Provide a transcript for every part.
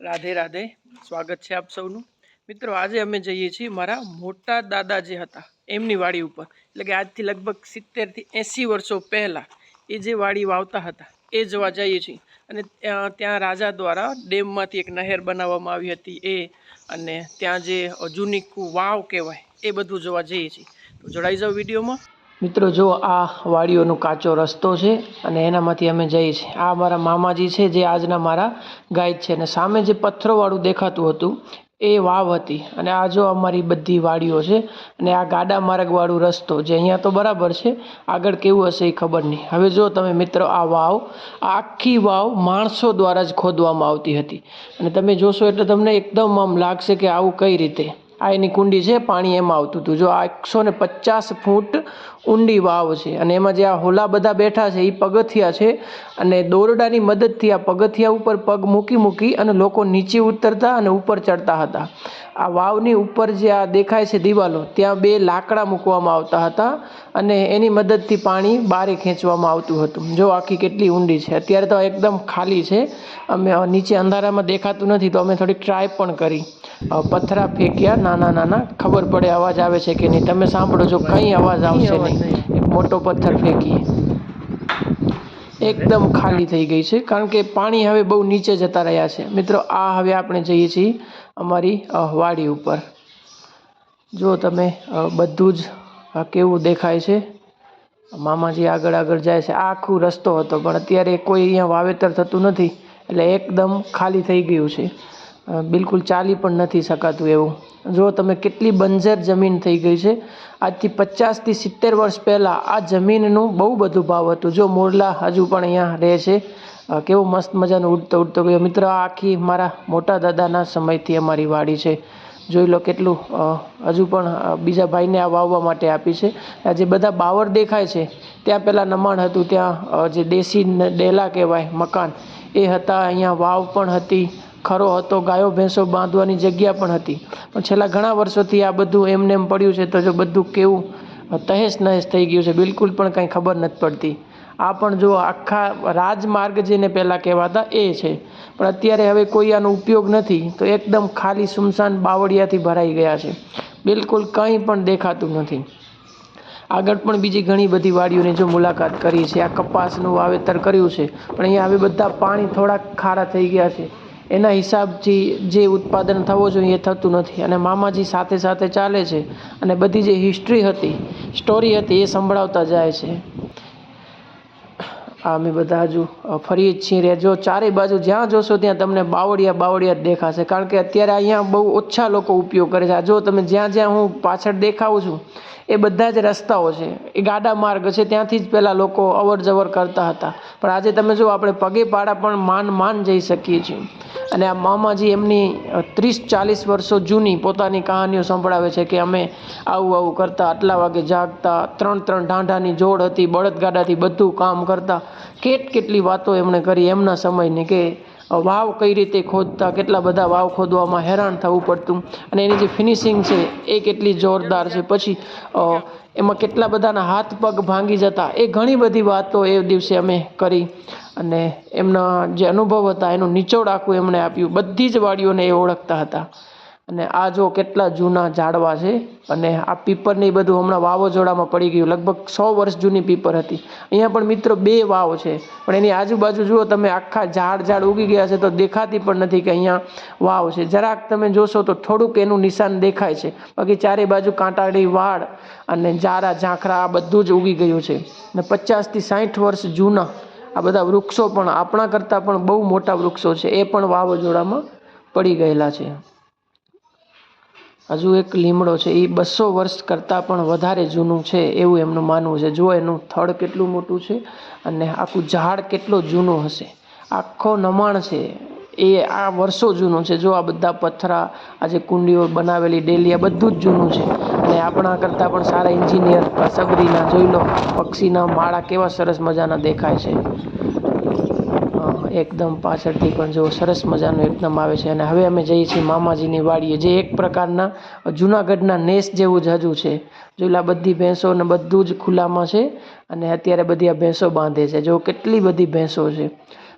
રાધે રાધે. સ્વાગત છે આપ સૌનું. મિત્રો, આજે અમે જઈએ છીએ મારા મોટા દાદા જે હતા એમની વાડી ઉપર. એટલે કે આજથી લગભગ સિત્તેરથી એંસી વર્ષો પહેલાં એ જે વાડી વાવતા હતા, એ જોવા જઈએ છીએ. અને ત્યાં રાજા દ્વારા ડેમમાંથી એક નહેર બનાવવામાં આવી હતી એ અને ત્યાં જે જૂની વાવ કહેવાય, એ બધું જોવા જઈએ છીએ. તો જોડાઈ જાઓ વિડીયોમાં. મિત્રો, જો આ વાડીઓનો કાચો રસ્તો છે અને એનામાંથી અમે જઈએ છીએ. આ મારા મામાજી છે જે આજના મારા ગાઈડ છે અને સામે જે પથ્થરોવાળું દેખાતું હતું, એ વાવ હતી. અને આ જો અમારી બધી વાડીઓ છે અને આ ગાડા માર્ગવાળું રસ્તો જે અહીંયા તો બરાબર છે, આગળ કેવું હશે એ ખબર નહીં. હવે જો તમે મિત્રો, આ વાવ આખી વાવ માણસો દ્વારા જ ખોદવામાં આવતી હતી. અને તમે જોશો એટલે તમને એકદમ આમ લાગશે કે આવું કઈ રીતે? આ એની કુંડી છે, પાણી એમાં આવતું હતું. જો આ એકસો ને પચાસ ફૂટ ઊંડી વાવ છે. અને એમાં જે આ હોલા બધા બેઠા છે એ પગથિયા છે. અને દોરડાની મદદથી આ પગથિયા ઉપર પગ મૂકી મૂકી અને લોકો નીચે ઉતરતા અને ઉપર ચડતા હતા. આ વાવની ઉપર જે આ દેખાય છે દિવાલો, ત્યાં બે લાકડા મૂકવામાં આવતા હતા અને એની મદદથી પાણી બારે ખેંચવામાં આવતું હતું. જો આખી કેટલી ઊંડી છે. અત્યારે તો એકદમ ખાલી છે. અમે નીચે અંધારામાં દેખાતું નથી, તો અમે થોડીક ટ્રાય પણ કરી. પથરા ફેંક્યા નાના નાના ખબર પડે અવાજ આવે છે કે નહીં. તમે સાંભળો છો, કંઈ અવાજ આવશે મોટો પથ્થર ફેંકીએ. એકદમ ખાલી થઈ ગઈ છે, કારણ કે પાણી હવે બહુ નીચે જતા રહ્યા છે. મિત્રો, આ હવે આપણે જઈએ છીએ અમારી વાડી ઉપર. જો તમે બધું જ કેવું દેખાય છે? મામાજી આગળ આગળ જાય છે. આખો રસ્તો હતો, પણ અત્યારે કોઈ અહીંયા વાવેતર થતું નથી, એટલે એકદમ ખાલી થઈ ગયું છે. બિલકુલ ચાલી પણ નથી શકાતું એવું. જો તમે કેટલી બંજર જમીન થઈ ગઈ છે, આજથી પચાસથી સિત્તેર વર્ષ પહેલાં આ જમીનનું બહુ બધું ભાવ હતું. જો મોરલા હજુ પણ અહીંયા રહે છે કેવો મસ્ત મજાનો ઉડતો ઉડતો ગયો. મિત્ર, આખી મારા મોટા દાદાના સમયથી અમારી વાડી છે. જોઈ લો કેટલું હજુ પણ બીજા ભાઈને આ વાવવા માટે આપી છે. જે બધા બાવર દેખાય છે, ત્યાં પહેલાં નમાણ હતું, ત્યાં જે દેશી ડેલા કહેવાય, મકાન, એ હતા. અહીંયા વાવ પણ હતી. ખરો હતો, ગાયો, ભેંસો બાંધવાની જગ્યા પણ હતી. પણ છેલ્લા ઘણા વર્ષોથી આ બધું એમને એમ પડ્યું છે, તો જો બધું કેવું તહેશ નહેશ થઈ ગયું છે, બિલકુલ પણ કંઈ ખબર નથી પડતી. આ પણ જો આખા રાજમાર્ગ જેને પહેલાં કહેવાતા એ છે. પણ અત્યારે હવે કોઈ આનો ઉપયોગ નથી, તો એકદમ ખાલી સુમસાન બાવળિયાથી ભરાઈ ગયા છે. બિલકુલ કંઈ પણ દેખાતું નથી. આગળ પણ બીજી ઘણી બધી વાડીઓની જો મુલાકાત કરી છે, આ કપાસનું વાવેતર કર્યું છે, પણ અહીંયા હવે બધા પાણી થોડાક ખારા થઈ ગયા છે. એના હિસાબથી જે ઉત્પાદન થવો જોઈએ એ થતું નથી. અને મામાજી સાથે સાથે ચાલે છે અને બધી જે હિસ્ટ્રી હતી સ્ટોરી હતી એ સંભળાવતા જાય છે. આ અમે બધા હજુ ફરી જ છીએ જો ચારે બાજુ જ્યાં જોશો ત્યાં તમને બાવળિયા બાવળિયા જ દેખાશે. કારણ કે અત્યારે અહીંયા બહુ ઓછા લોકો ઉપયોગ કરે છે. આ જો તમે જ્યાં જ્યાં હું પાછળ દેખાઉં છું એ બધા જ રસ્તાઓ છે. એ ગાડા માર્ગ છે, ત્યાંથી જ પહેલાં લોકો અવર જવર કરતા હતા. પણ આજે તમે જો આપણે પગે પાડા પણ માન માન જઈ શકીએ છીએ. અને આ મામાજી એમની ત્રીસ ચાલીસ વર્ષો જૂની પોતાની કહાનીઓ સંભળાવે છે કે અમે આવું આવું કરતા, આટલા વાગે જાગતા, ત્રણ ત્રણ ઢાંઢાની જોડ હતી, બળદગાડાથી બધું કામ કરતા. કેટ કેટલી વાતો એમણે કરી એમના સમયની કે વાવ કઈ રીતે ખોદતા, કેટલા બધા વાવ ખોદવામાં હેરાન થવું પડતું અને એની જે ફિનિશિંગ છે એ કેટલી જોરદાર છે. પછી એમાં કેટલા બધાના હાથ પગ ભાંગી જતા, એ ઘણી બધી વાતો એ દિવસે અમે કરી અને એમના જે અનુભવ હતા એનું નિચોડ આખું એમણે આપ્યું. બધી જ વાડીઓને એ ઓળખતા હતા. અને આ જો કેટલા જૂના ઝાડવા છે અને આ પીપરની બધું હમણાં વાવાઝોડામાં પડી ગયું. લગભગ સો વર્ષ જૂની પીપર હતી. અહીંયા પણ મિત્રો બે વાવ છે. પણ એની આજુબાજુ જુઓ તમે, આખા ઝાડ ઝાડ ઉગી ગયા છે તો દેખાતી પણ નથી કે અહીંયા વાવ છે. જરાક તમે જોશો તો થોડુંક એનું નિશાન દેખાય છે. બાકી ચારે બાજુ કાંટાળી વાડ અને જારા ઝાંખરા આ બધું જ ઉગી ગયું છે. અને પચાસથી સાઠ વર્ષ જૂના આ બધા વૃક્ષો પણ આપણા કરતાં પણ બહુ મોટા વૃક્ષો છે. એ પણ વાવાઝોડામાં પડી ગયેલા છે. હજુ એક લીમડો છે એ બસો વર્ષ કરતાં પણ વધારે જૂનું છે એવું એમનું માનવું છે. જો એનું થડ કેટલું મોટું છે અને આખું ઝાડ કેટલું જૂનું હશે. આખો નમાણ છે. એ આ વર્ષો જૂનું છે. જો આ બધા પથરા, આ જે કુંડીઓ બનાવેલી, ડેલી, આ બધું જ જૂનું છે. અને આપણા કરતાં પણ સારા એન્જિનિયર સબરીના જોઈ લો, પક્ષીના માળા કેવા સરસ મજાના દેખાય છે. એકદમ પાછળથી પણ જો સરસ મજાનું એકદમ આવે છે. અને હવે અમે જઈએ છીએ મામાજીની વાડીએ, જે એક પ્રકારના જુનાગઢના નેસ જેવું જ હજુ છે. જુલા બધી ભેંસો ને બધું જ ખુલ્લામાં છે અને અત્યારે બધી આ ભેંસો બાંધે છે. જો કેટલી બધી ભેંસો છે.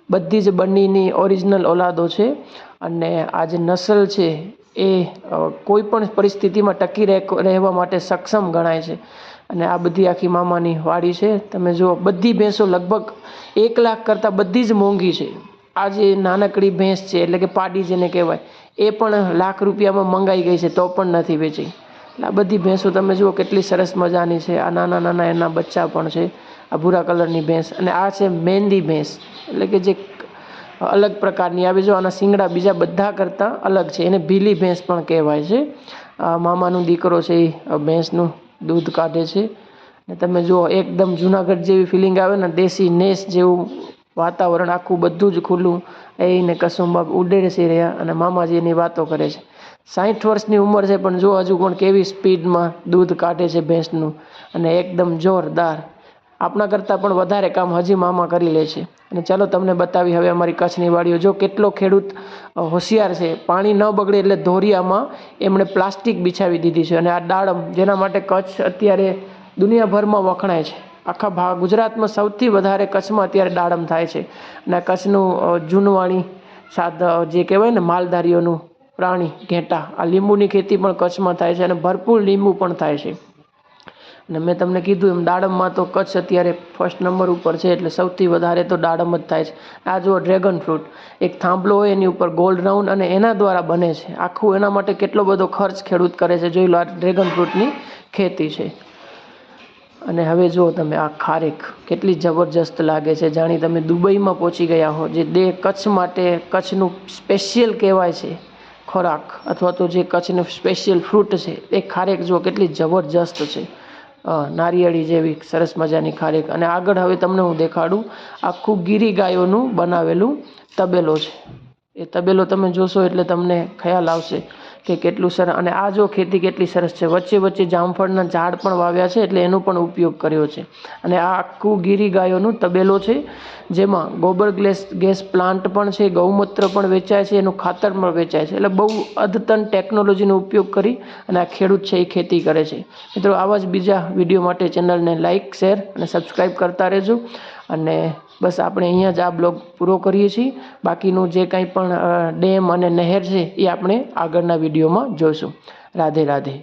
બધી જ બંનેની ઓરિજિનલ ઓલાદો છે અને આ જે નસલ છે એ કોઈ પણ પરિસ્થિતિમાં ટકી રહેવા માટે સક્ષમ ગણાય છે. અને આ બધી આખી મામાની વાડી છે. તમે જુઓ, બધી ભેંસો લગભગ એક લાખ કરતાં બધી જ મોંઘી છે. આ જે નાનકડી ભેંસ છે, એટલે કે પાડી જેને કહેવાય, એ પણ લાખ રૂપિયામાં મંગાઈ ગઈ છે, તો પણ નથી વેચી. એટલે આ બધી ભેંસો તમે જુઓ કેટલી સરસ મજાની છે. આ નાના નાના એના બચ્ચા પણ છે, આ ભૂરા કલરની ભેંસ. અને આ છે મહેંદી ભેંસ. એટલે કે જે અલગ પ્રકારની. આવે જો આના શિંગડા બીજા બધા કરતાં અલગ છે. એને ભીલી ભેંસ પણ કહેવાય છે. મામાનો દીકરો છે એ ભેંસનું. દૂધ કાઢે છે. ને તમે જુઓ, એકદમ જુનાગઢ જેવી ફિલિંગ આવે ને, દેશી નેસ જેવું વાતાવરણ આખું બધું જ ખુલ્લું. એને કસુંબા ઉડે રહ્યા અને મામાજી એની વાતો કરે છે. સાઠ વર્ષની ઉંમર છે, પણ જો હજુ પણ કેવી સ્પીડમાં દૂધ કાઢે છે ભેંસનું. અને એકદમ જોરદાર આપણા કરતાં પણ વધારે કામ હજી મામા કરી લે છે. અને ચાલો તમને બતાવી હવે અમારી કચ્છની વાડીઓ. જો કેટલો ખેડૂત હોશિયાર છે. પાણી ન બગડે એટલે ધોરિયામાં એમણે પ્લાસ્ટિક બિછાવી દીધી છે. અને આ દાડમ જેના માટે કચ્છ અત્યારે દુનિયાભરમાં વખણાય છે. આખા ભાગ ગુજરાતમાં સૌથી વધારે કચ્છમાં અત્યારે દાડમ થાય છે. અને કચ્છનું જૂનવાણી સાદ જે કહેવાય ને માલધારીઓનું પ્રાણી ઘેટા, આ લીંબુની ખેતી પણ કચ્છમાં થાય છે અને ભરપૂર લીંબુ પણ થાય છે. અને મેં તમને કીધું એમ, દાડમમાં તો કચ્છ અત્યારે ફર્સ્ટ નંબર ઉપર છે, એટલે સૌથી વધારે તો દાડમ જ થાય છે. આ જુઓ ડ્રેગન ફ્રૂટ એક થાંભલો હોય એની ઉપર ગોલ્ડ રાઉન્ડ અને એના દ્વારા બને છે. આખું એના માટે કેટલો બધો ખર્ચ ખેડૂત કરે છે, જોઈ લો આ ડ્રેગન ફ્રૂટની ખેતી છે. અને હવે જુઓ તમે આ ખારેક, કેટલી જબરજસ્ત લાગે છે. જાણી તમે દુબઈમાં પહોંચી ગયા હો, જે દે કચ્છ માટે કચ્છનું સ્પેશિયલ કહેવાય છે, ખોરાક. અથવા તો જે કચ્છનું સ્પેશિયલ ફ્રૂટ છે. એ ખારેક જુઓ કેટલી જબરજસ્ત છે. નારિયેળી જેવી સરસ મજાની ખારેક. અને આગળ હવે તમને હું દેખાડું આખું ગીરી ગાયોનું બનાવેલું તબેલો છે. એ તબેલો તમે જોશો એટલે તમને ખ્યાલ આવશે. કે કેટલું સરસ અને આ જો ખેતી કેટલી સરસ છે. વચ્ચે વચ્ચે જામફળના ઝાડ પણ વાવ્યા છે, એટલે એનો પણ ઉપયોગ કર્યો છે. અને આ આખું ગીરી ગાયોનું તબેલો છે, જેમાં ગોબર ગેસ ગેસ પ્લાન્ટ પણ છે, ગૌમૂત્ર પણ વેચાય છે, એનું ખાતર પણ વેચાય છે. એટલે બહુ અદ્યતન ટેકનોલોજીનો ઉપયોગ કરી અને આ ખેડૂત છે એ ખેતી કરે છે. મિત્રો, આવા જ બીજા વીડિયો માટે ચેનલને લાઇક શેર અને સબસ્ક્રાઈબ કરતા રહેજો. અને બસ આપણે અહીંયા જ આ બ્લોગ પૂરો કરીએ છીએ. બાકીનું જે કંઈ પણ ડેમ અને નહેર છે એ આપણે આગળના વિડીયોમાં જોઈશું. રાધે રાધે.